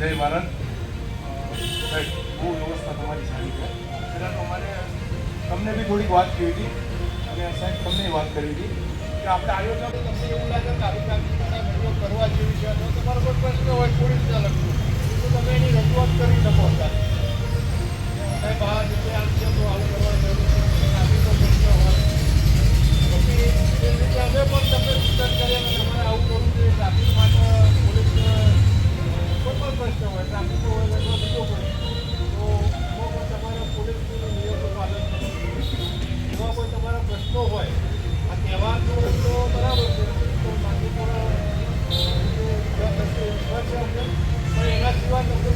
જય ભારત. બહુ વ્યવસ્થા તમારી સારી છે. પહેલાં તો અમારે તમને બી થોડીક વાત કરી હતી અને સાહેબ, તમને વાત કરી હતી કે આપણે આયોજન તમને એવું લાગે કે આવી કરતો હોય ટ્રાફિક હોય અથવા બીજો કોઈ તો એમાં પણ તમારા પોલીસનું નિયમનું પાલન કરવું એવા કોઈ તમારા પ્રશ્નો હોય આ તહેવારનું તો બરાબર છે તો બાકી પણ એના સિવાય તમને